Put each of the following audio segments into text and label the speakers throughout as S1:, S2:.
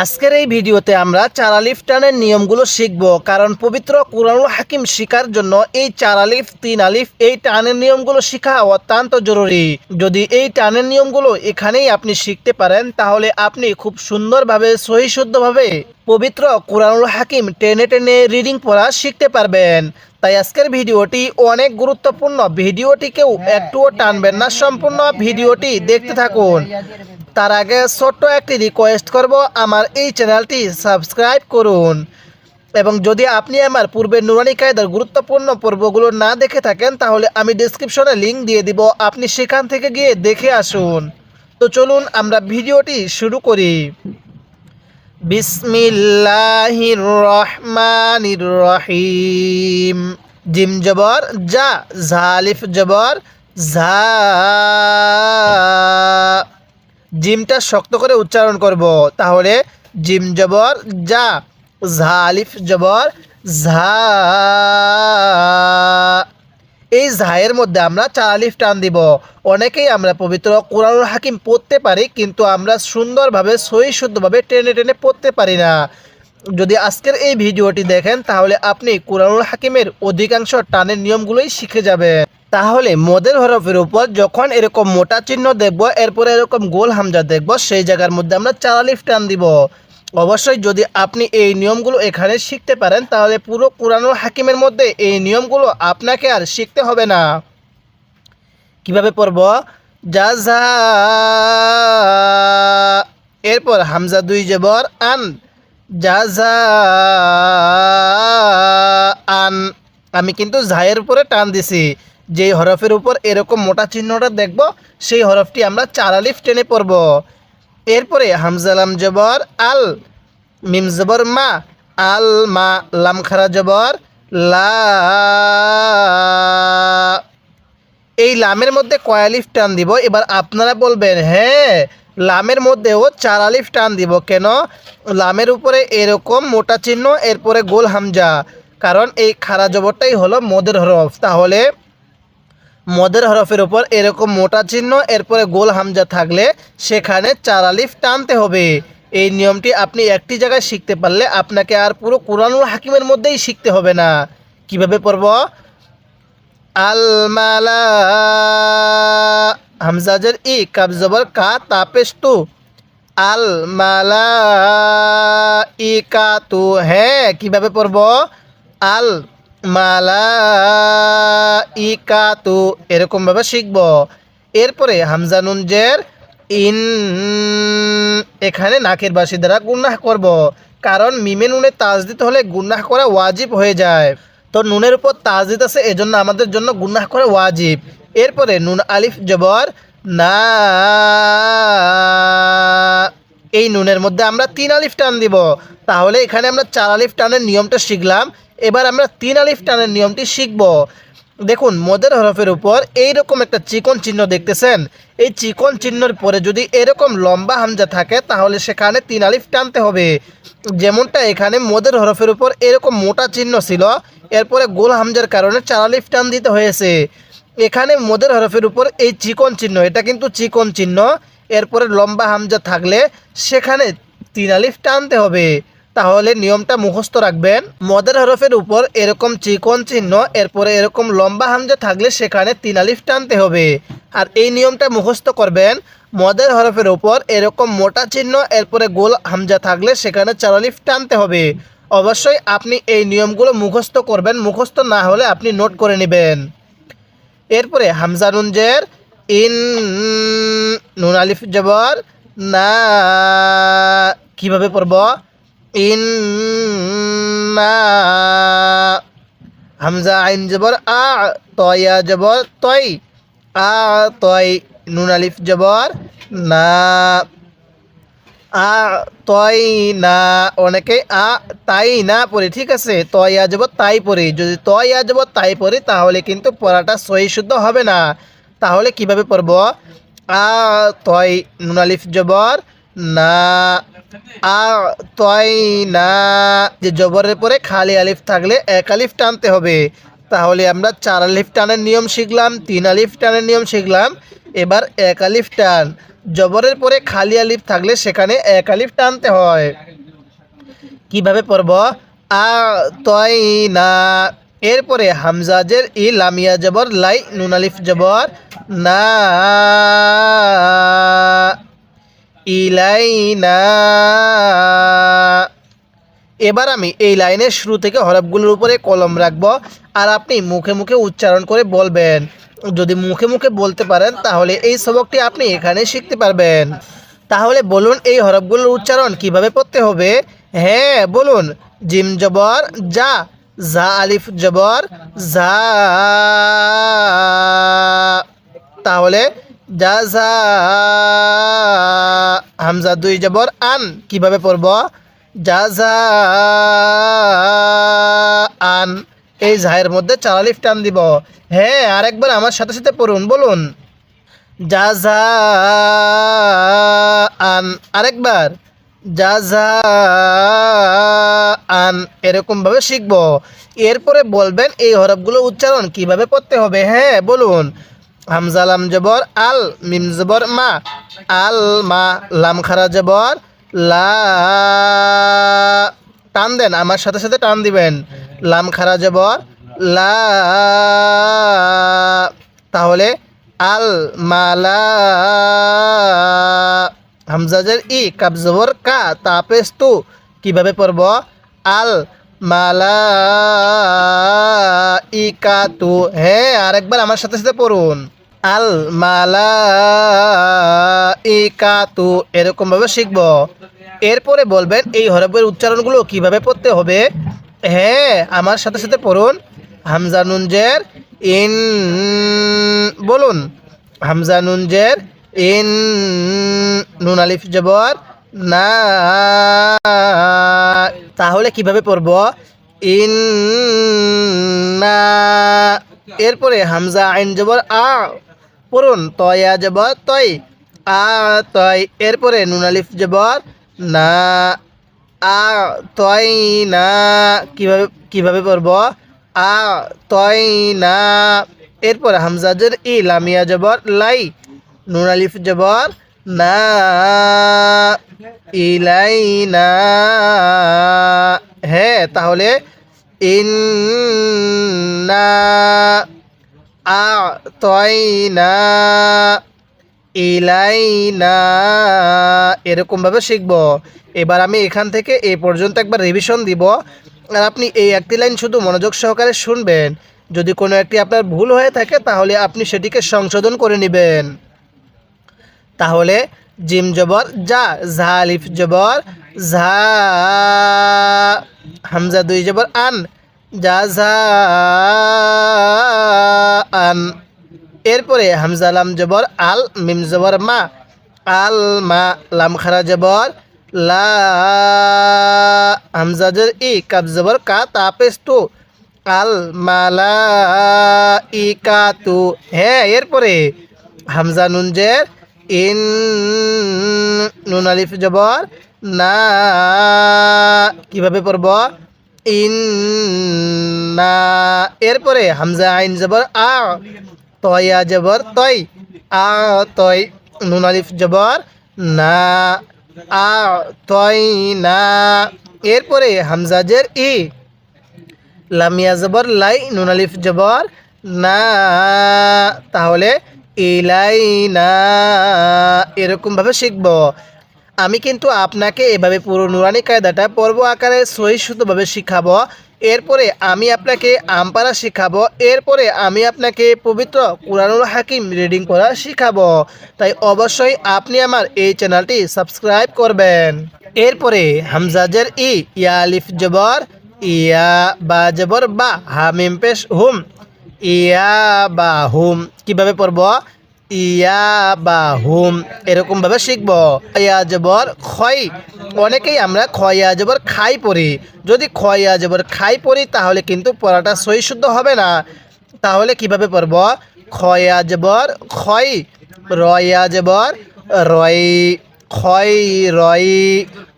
S1: আজকের এই ভিডিওতে আমরা চারালিফ টানের নিয়মগুলো শিখব, কারণ পবিত্র কুরআনুল হাকিম শিকার জন্য এই চার আলিফ তিন আলিফ এই টানের নিয়মগুলো শেখা অত্যন্ত জরুরি। যদি এই টানের নিয়মগুলো এখানেই আপনি শিখতে পারেন, তাহলে আপনি খুব সুন্দরভাবে, সহিশুদ্ধভাবে পবিত্র কুরআনুল হাকিম টেনে টেনে রিডিং পড়া শিখতে পারবেন। তাই আজকের ভিডিওটি অনেক গুরুত্বপূর্ণ। ভিডিওটিকেও একটুও টানবেন না, সম্পূর্ণ ভিডিওটি দেখতে থাকুন। তার আগে ছোট্ট একটি রিকোয়েস্ট করব, আমার এই চ্যানেলটি সাবস্ক্রাইব করুন। এবং যদি আপনি আমার পূর্বের নুরানি কায়দার গুরুত্বপূর্ণ পর্বগুলো না দেখে থাকেন, তাহলে আমি ডিসক্রিপশনে লিঙ্ক দিয়ে দিব। আপনি সেখান থেকে গিয়ে দেখে আসুন। তো চলুন আমরা ভিডিওটি শুরু করি। বিসমিল্লাহির রহমানির রহিম জিম জবর যা জালিফ জবর ঝা জিমটা শক্ত করে উচ্চারণ করব। তাহলে জিম জবর যা ঝালিফ জবর ঝা এই ঝায়ের মধ্যে আমরা চারালিফ টান দিব। অনেকেই আমরা পবিত্র কোরআনুল হাকিম পড়তে পারি, কিন্তু আমরা সুন্দরভাবে সহি শুদ্ধভাবে টেনে টেনে পড়তে পারি না। যদি আজকের এই ভিডিওটি দেখেন, তাহলে আপনি কোরআনুল হাকিমের অধিকাংশ টানের নিয়মগুলোই শিখে যাবেন। তাহলে মদের হরফের উপর যখন এরকম মোটা চিহ্ন দেখব, এরপরে এরকম গোল হামজা দেখব, সেই জায়গার মধ্যে আমরা চারালিফ টান দিব। অবশ্যই যদি আপনি এই নিয়মগুলো এখানে শিখতে পারেন, তাহলে পুরো কোরআনুল হাকিমের মধ্যে এই নিয়মগুলো আপনাকে আর শিখতে হবে না। কীভাবে পড়ব? যা এরপর হামজা দুই জবর, আন। যা আন। আমি কিন্তু ঝায়ের উপরে টান দিছি। যেই হরফের উপর এরকম মোটা চিহ্নটা দেখব, সেই হরফটি আমরা চারালিফ টেনে পড়ব। এরপরে হামজালাম জবর, আল মিম জবর মা, আল মা লাম খারা জবর, লা এই লামের মধ্যে কয়ালিফ টান দিব? এবার আপনারা বলবেন হ্যাঁ লামের মধ্যেও চার আলিফ টান দিব। কেন? লামের উপরে এরকম মোটা চিহ্ন, এরপরে গোল হামজা। কারণ এই খারা জবরটাই হলো মদের হরফ। তাহলে মদের হরফের উপর এরকম মোটা চিহ্ন, এরপরে গোল হামজা থাকলে সেখানে চার আলিফ টানতে হবে। এই নিয়মটি আপনি একটি জায়গায় শিখতে পারলে আপনাকে আর পুরো কোরআনুল হাকিমের মধ্যেই শিখতে হবে না। কীভাবে পড়ব? আল মালা হামজাজের ই কাব জবর কা তাপেশ তু আল মালা ই, কা, তু হ্যাঁ কীভাবে পড়ব? আল মালা ই কা তু এরকমভাবে শিখব। এরপরে হামজা নুনজের ইন, এখানে নাকের বাসি দ্বারা গুন্নাহ করব। কারণ মিমে নুনে তাজ দিতে হলে গুন্নাহ করা ওয়াজিব হয়ে যায়। তো নুনের উপর তাজ দিতে আছে, এজন্য আমাদের জন্য গুন্নাহ করা ওয়াজিব। এরপরে নুন আলিফ জবর, না, এই নুনের মধ্যে আমরা তিন আলিফ টান দিব। তাহলে এখানে আমরা চার আলিফ টানের নিয়মটা শিখলাম। এবার আমরা তিন আলিফ টানের নিয়মটি শিখব। দেখুন, মদের হরফের উপর এইরকম একটা চিকন চিহ্ন দেখতেছেন। এই চিকন চিহ্নর পরে যদি এরকম লম্বা হামজা থাকে, তাহলে সেখানে তিন আলিফ টানতে হবে। যেমনটা এখানে মদের হরফের উপর এরকম মোটা চিহ্ন ছিল, এরপরে গোল হামজার কারণে চার আলিফ টান দিতে হয়েছে। এখানে মদের হরফের উপর এই চিকন চিহ্ন, এটা কিন্তু চিকন চিহ্ন। এরপরে লম্বা হামজা থাকলে সেখানে তিন আলিফ টানতে হবে। তাহলে নিয়মটা মুখস্থ রাখবেন। মদের হরফের উপর এরকম চিকন চিহ্ন, এরপরে এরকম লম্বা হামজা থাকলে সেখানে তিন আলিফ টানতে হবে। আর এই নিয়মটা মুখস্থ করবেন, মদের হরফের উপর এরকম মোটা চিহ্ন, এরপরে গোল হামজা থাকলে সেখানে চার আলিফ টানতে হবে। অবশ্যই আপনি এই নিয়মগুলো মুখস্থ করবেন, মুখস্থ না হলে আপনি নোট করে নেবেন। এরপরে হামজা নুনজের ইন, নুন আলিফ জবর, না, কীভাবে পড়ব? ইন না হামজা আইন জবর আ তয়া জবর তয়, আ তয় নুন আলিফ জবর না, আ তয় না, অনেকে আ তাই না পড়ে, ঠিক আছে? তয় যাব তাই পড়ি, যদি তয় যাব তাই পড়ি, তাহলে কিন্তু পড়াটা সহি শুদ্ধ হবে না। তাহলে কীভাবে পড়ব? আ তয় নুন আলিফ জবর না আ তয় না, যে জবরের পরে খালি আলিফ থাকলে এক আলিফ টানতে হবে। তাহলে আমরা চার আলিফ টানের নিয়ম শিখলাম, তিন আলিফ টানের নিয়ম শিখলাম, এবার এক আলিফ টান। জবরের পরে খালি আলিফ থাকলে সেখানে এক আলিফ টানতে হয়। কীভাবে পড়ব? না, এরপরে হামজাজের ই লামিয়া জবর লাই নুন আলিফ জবর না ইলাইনা। এবার আমি এই লাইনের শুরু থেকে হরফগুলোর উপরে কলম রাখব আর আপনি মুখে মুখে উচ্চারণ করে বলবেন। যদি মুখে মুখে বলতে পারেন, তাহলে এই সবকটি আপনি এখানে শিখতে পারবেন। তাহলে বলুন, এই হরফগুলোর উচ্চারণ কীভাবে পড়তে হবে? হ্যাঁ বলুন। জিম জবর, যা। জা আলিফ জবর, যা। তাহলে যা হামজা দুই জবর আন, কীভাবে পড়ব? যা আন, এই জাহের মধ্যে চার আলিফ টান দিব। হ্যাঁ আরেকবার আমার সাথে সাথে পড়ুন, বলুন। যা আন, আরেকবার। যা আন, এরকমভাবে শিখব। এরপরে বলবেন এই হরফগুলো উচ্চারণ কীভাবে পড়তে হবে? হ্যাঁ বলুন। হামজা লাম জবর, আল মিম জবর, মা। আল, মা, লাম খারা জবর, লা। টান দেন, আমার সাথে সাথে টান দিবেন। লাম খারা জবর, লা। তাহলে আল মালা হামজাজের ই কাব জবর, কা তাপেস তু। কীভাবে পড়ব? আল মালা ই কা তু হ্যাঁ আরেকবার আমার সাথে সাথে পড়ুন। আল মালা ই কা তু এরকমভাবে শিখব। এরপরে বলবেন এই হরফের উচ্চারণগুলো কীভাবে পড়তে হবে? হ্যাঁ আমার সাথে সাথে পড়ুন। হামজা নুনজের ইন, বলুন। হামজা নুনজের ইন, নুন আলিফ জবর। না। তাহলে কীভাবে পড়ব? ইন না এরপরে হামজা আইন জবর আ। পড়ুন। তয়া জবর তয়। আ তয়। এরপরে নুন আলিফ জবর না। আ তয় না। কীভাবে কীভাবে পড়ব? আ তয় না। এরপর হামজাজের ই লামিয়া জবর লাই। নুন আলিফ জবর না ইলাই না হ্যাঁ তাহলে ইন না আ তয় না ইলাইনা। এরকমভাবে শিখব। এবার আমি এখান থেকে এই পর্যন্ত একবার রিভিশন দিব। আর আপনি এই একটি লাইন শুধু মনোযোগ সহকারে শুনবেন। যদি কোনো একটি আপনার ভুল হয়ে থাকে, তাহলে আপনি সেটিকে সংশোধন করে নেবেন। তাহলে জিম জবর যা ঝা, আলিফ জবর, ঝা, হামজা দুই জবর, আন যা ঝা, আন। এরপরে হামজা লাম জবর, আল, মিম জবর, মা। আল, মা, লাম খারা জবর, লা, হামজা জের ই কাব জবর, কা তাপেস তু। আল মালা ই, কা, তু। হ্যাঁ এরপরে হামজা নুন জের ইন নুন আলিফ জবর, না কীভাবে পড়ব? ইন না। এরপরে হামজা আইন জবর, আ, তয়া জবর, তয়। আ, তয়, নুন আলিফ জবর, না। আ, তয়, না। এরপরে হামজা জের, ই। লামিয়া জবর, লাই, নুন আলিফ জবর, না। তাহলে ইলাই না এরকমভাবে শিখব। আমি কিন্তু আপনাকে এভাবে পুরো নুরানি কায়দাটা পর্ব আকারে সহিষ্ণুতভাবে শিখাবো। এরপরে আমি আপনাকে আমপারা শিখাবো। এরপরে আমি আপনাকে পবিত্র কুরআনুল হাকিম রিডিং করা শিখাবো। তাই অবশ্যই আপনি আমার এই চ্যানেলটি সাবস্ক্রাইব করবেন। এরপরে হামজাজের ই, ইয়া আলিফ জবর, ইয়া বা জবর বা হামিম পেশ হুম। ইয়া বা হুম কীভাবে পড়ব? ইয়া বা হুম এরকমভাবে শিখব। ইয়া জবর ক্ষয় অনেকেই আমরা খয়া জবর খাই পড়ি। যদি খয়া জবর খাই পড়ি, তাহলে কিন্তু পড়াটা সই শুদ্ধ হবে না। তাহলে কীভাবে পড়ব? খয়া। জবর ক্ষয় রয়া জবর রয়। ক্ষয় রয়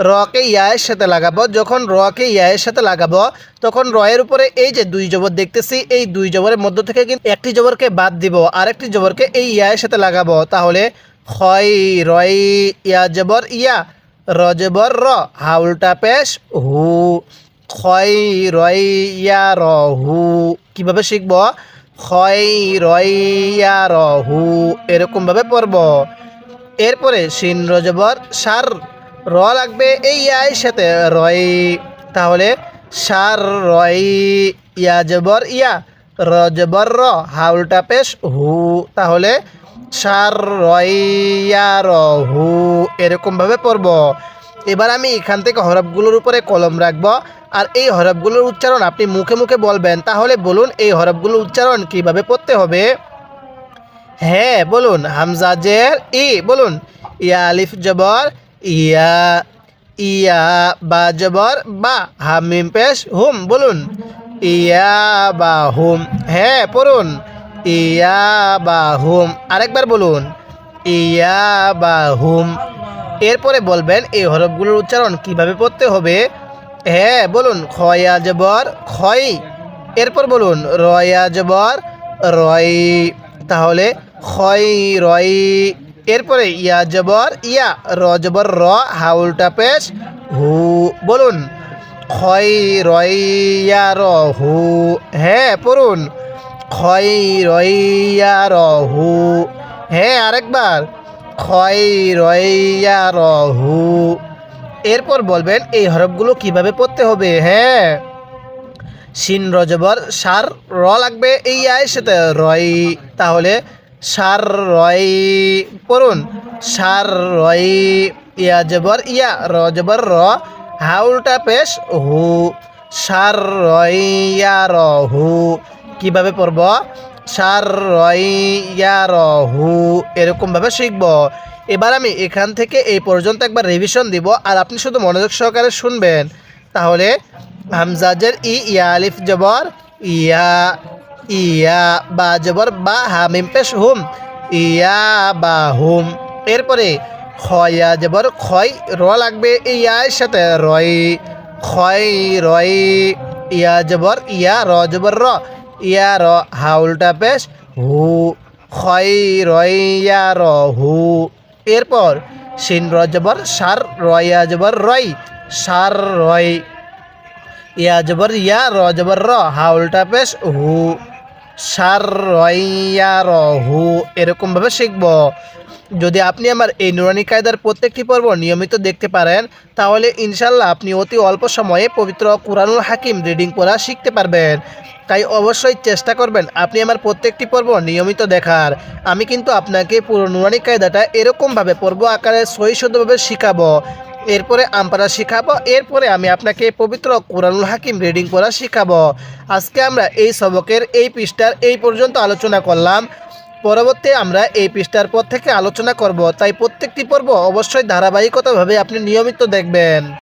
S1: রকে ইয়ায়ের সাথে লাগাবো। যখন রকে ইয়ায়ের সাথে লাগাবো, তখন রয়ের উপরে এই যে দুই জবর দেখতেছি, এই দুই জবরের মধ্য থেকে কিন্তু একটি জবরকে বাদ দিব, আরেকটি জবরকে এই ইয়ায়ের সাথে লাগাবো। তাহলে খয় রয় ইয়া জবর ইয়া, র জবর র, হাউলটা পেশ, হু। খয় রয় ইয়া র, হু। কীভাবে শিখব? খয় রয় ইয়া র, হু। এরকমভাবে পড়ব। এরপরে শিন রজবর, সার র লাগবে এই ইয়ার সাথে রয়। তাহলে সার রয়, ইয়া জবর, ইয়া র জবর র, হাউলটা পেশ, হু। তাহলে সার রয় র, হু এরকমভাবে পড়ব। এবার আমি এখান থেকে হরফগুলোর উপরে কলম রাখব। আর এই হরফগুলোর উচ্চারণ আপনি মুখে মুখে বলবেন, তাহলে বলুন এই হরফগুলোর উচ্চারণ কীভাবে পড়তে হবে। হ্যাঁ বলুন, হামজা জের ই, বলুন। ইয়া আলিফ জবর, ইয়া ইয়া বা জবর, বা, হামিম পেশ, হুম, বলুন। ইয়া বা হুম হ্যাঁ পড়ুন। ইয়া বা হুম, আরেকবার বলুন। ইয়া বা হুম। এরপরে বলবেন, এই হরফগুলোর উচ্চারণ কীভাবে পড়তে হবে? হ্যাঁ বলুন, খয়া জবর, খয়। এরপর বলুন, রয়া জবর, রয়। তাহলে খয় রয় এরপরে ইয়া জবর, ইয়া, র জবর, র, হাউলটা পেশ, হু, বলুন। খয় রয় ইয়া, র, হু হ্যাঁ পড়ুন। খয় রয় ইয়া, র, হু হ্যাঁ আরেকবার। খয় রয় ইয়া, র, হু। এরপর বলবেন, এই হরফগুলো কীভাবে পড়তে হবে? হ্যাঁ। সিন রজবর সার, র লাগবে এই আয়ের সাথে। রয় তাহলে সার রয় পড়ুন। সার রয় ইয়া জবর, ইয়া, র জবর, র। হাউলটা পেশ, হু। সার রয় ইয়া, র, হু। কীভাবে পড়ব? সার রয় ইয়া, র, হু। এরকমভাবে শিখব। এবার আমি এখান থেকে এই পর্যন্ত একবার রিভিশন দিব, আর আপনি শুধু মনোযোগ সহকারে শুনবেন। তাহলে হামজাজের ই, ইয়া, আলিফ, জবর, ইয়া। ইয়া বা জবর বা হামিম পেশ হুম ইয়া বা হুম। এরপরে খয়া জবর, খয় র লাগবে, ইয়ার সাথে রয়। খয় রয়, ইয়া জবর, ইয়া র জবর র, ইয়া র হাউলটা পেশ, হু। খয় রয়, ইয়া র হু। এরপর সিন র জবর, সার রয়া জবর, রয়। সার রয়, ইয়া জবর, ইয়া র জবর র, হাউলটা পেশ, হু। সার রয়া র এরকমভাবে শিখব। যদি আপনি আমার এই নুরানি কায়দার প্রত্যেকটি পর্ব নিয়মিত দেখতে পারেন, তাহলে ইনশাল্লাহ আপনি অতি অল্প সময়ে পবিত্র কুরআনুল হাকিম রিডিং পড়া শিখতে পারবেন। তাই অবশ্যই চেষ্টা করবেন আপনি আমার প্রত্যেকটি পর্ব নিয়মিত দেখার। আমি কিন্তু আপনাকে পুরো নুরানি কায়দাটা এরকমভাবে পর্ব আকারে সহি শুদ্ধভাবে শিখাবো। এরপরে আমপারা শিখাবো, এরপরে আমি আপনাকে পবিত্র কোরআনুল হাকিম রিডিং করা শিখাবো। আজকে আমরা এই সবকের এই পৃষ্ঠার এই পর্যন্ত আলোচনা করলাম। পরবর্তী আমরা এই পৃষ্ঠার পর থেকে আলোচনা করব। তাই প্রত্যেকটি পর্ব অবশ্যই ধারাবাহিকতাভাবে আপনি নিয়মিত দেখবেন।